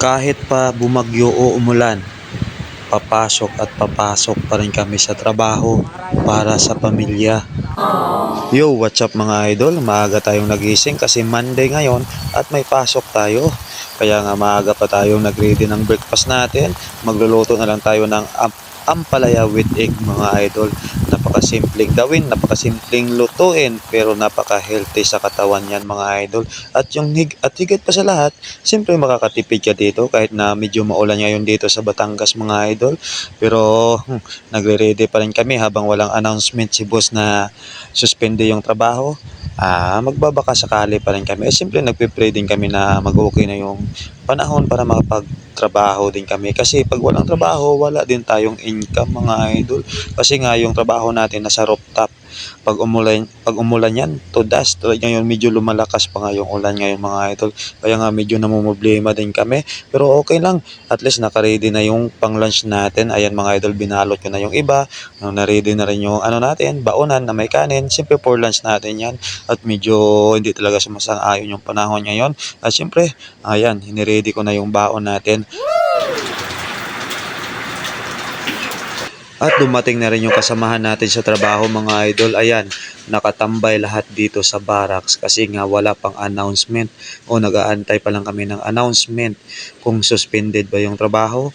Kahit pa bumagyo o umulan, papasok at papasok pa rin kami sa trabaho para sa pamilya. Yo, what's up mga idol? Maaga tayong nagising kasi Monday ngayon at may pasok tayo. Kaya nga maaga pa tayong nag-ready ng breakfast natin. Magluluto na lang tayo ng am- ampalaya with egg mga idol. Napakasimpleng gawin, napakasimpleng lutuin, pero napaka-healthy sa katawan yan mga idol. At yung hig at higit pa sa lahat, siyempre makakatipid ka dito kahit na medyo maulan ngayon dito sa Batangas mga idol. Pero hmm, nagre-ready pa rin kami habang walang announcement si boss na suspende yung trabaho. Ah, magbabaka sakali pa rin kami. Eh, siyempre nagpe-pray din kami na mag-okay na yung panahon para makapagtrabaho din kami. Kasi pag walang trabaho, wala din tayong income mga idol. Kasi nga yung trabaho natin nasa rooftop. Pag umulan, pag umulan yan, to dust. Ngayon, medyo lumalakas pa nga yung ulan ngayon mga idol. Kaya nga medyo namumblema din kami. Pero okay lang. At least naka-ready na yung pang-lunch natin. Ayan mga idol, binalot ko na yung iba. Na-ready na rin yung ano natin, baonan na may kanin. Siyempre for lunch natin yan. At medyo hindi talaga sumasang-ayon yung panahon ngayon. At siyempre, ayan, hiniready ko na yung baon natin. At dumating na rin yung kasamahan natin sa trabaho mga idol. Ayan, nakatambay lahat dito sa barracks kasi nga wala pang announcement o nag-aantay pa lang kami ng announcement kung suspended ba yung trabaho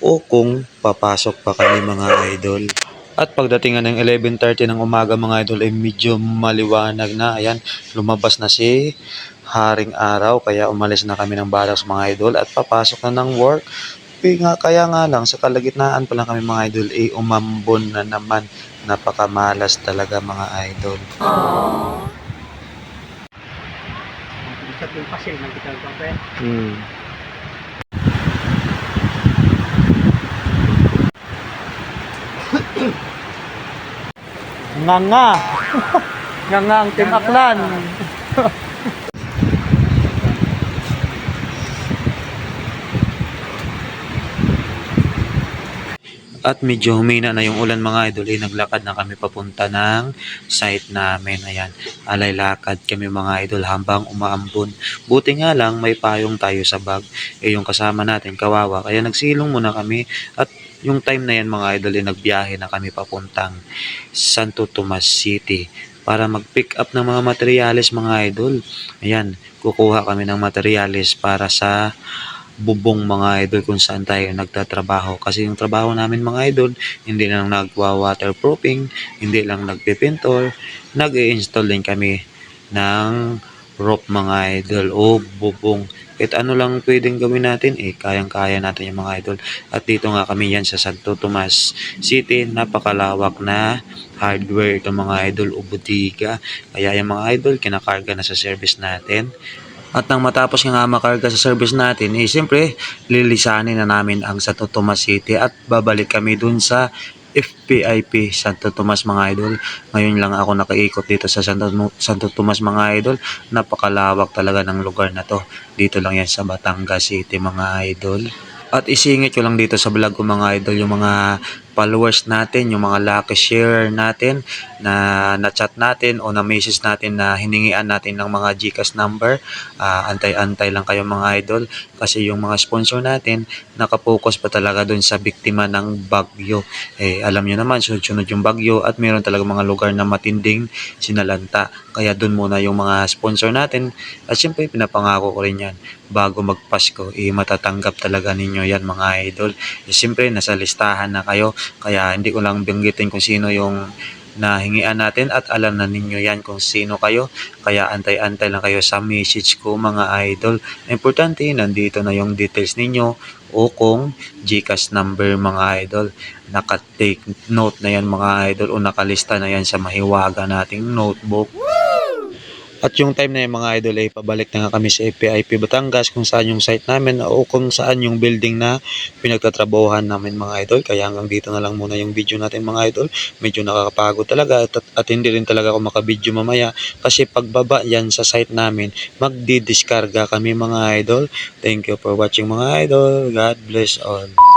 o kung papasok pa kami mga idol. At pagdating ng 11.30 ng umaga mga idol ay medyo maliwanag na. Ayan, lumabas na si Haring Araw kaya umalis na kami ng barracks mga idol at papasok na ng work. Pi- nga, kaya nga lang sa kalagitnaan pa lang kami mga idol eh umambon na naman. Napakamalas talaga mga idol. Papel. Hmm. Nga nga. nga nga ang Team Aklan. At medyo humina na yung ulan mga idol, eh, naglakad na kami papunta ng site namin. Ayan, alay lakad kami mga idol hambang umaambon. Buti nga lang may payong tayo sa bag. Eh yung kasama natin kawawa, kaya nagsilong muna kami at yung time na yan mga idol, eh, nagbiyahe na kami papuntang Santo Tomas City para mag-pick up ng mga materyales mga idol. Ayan, kukuha kami ng materyales para sa bubong mga idol kung saan tayo nagtatrabaho. Kasi yung trabaho namin mga idol, hindi lang nagwa-waterproofing, hindi lang nagpipintor, nag install din kami ng roof mga idol o bubong. Kahit ano lang pwedeng gawin natin, eh, kayang-kaya natin yung mga idol. At dito nga kami yan sa Santo Tomas City, napakalawak na hardware ito mga idol o bodega. Kaya yung mga idol, kinakarga na sa service natin. At nang matapos nga makarga sa service natin, eh siyempre lilisanin na namin ang Santo Tomas City at babalik kami dun sa FPIP Santo Tomas mga idol. Ngayon lang ako nakaikot dito sa Santo, Santo Tomas mga idol. Napakalawak talaga ng lugar na to. Dito lang yan sa Batangas City mga idol. At isingit ko lang dito sa vlog ko mga idol yung mga followers natin, yung mga lucky share natin na na-chat natin o na-message natin na hiningian natin ng mga GCash number. Ah, antay-antay lang kayo mga idol kasi yung mga sponsor natin nakapokus pa talaga dun sa biktima ng bagyo. Eh, alam nyo naman, sunod-sunod yung bagyo at meron talaga mga lugar na matinding sinalanta. Kaya dun muna yung mga sponsor natin at syempre pinapangako ko rin yan bago magpasko, eh, matatanggap talaga ninyo yan mga idol. Eh, syempre, nasa listahan na kayo kaya hindi ko lang banggitin kung sino yung nahingian natin at alam na ninyo yan kung sino kayo. Kaya antay-antay lang kayo sa message ko mga idol. Importante, nandito na yung details ninyo o kung GCash number mga idol. Naka-take note na yan mga idol o nakalista na yan sa mahiwaga nating notebook. At yung time na yung mga idol ay pabalik na nga kami sa FPIP Batangas kung saan yung site namin o kung saan yung building na pinagtatrabahuhan namin mga idol. Kaya hanggang dito na lang muna yung video natin mga idol. Medyo nakakapagod talaga at, at hindi rin talaga ako makabidyo mamaya kasi pagbaba yan sa site namin magdi-discarga kami mga idol. Thank you for watching mga idol. God bless all.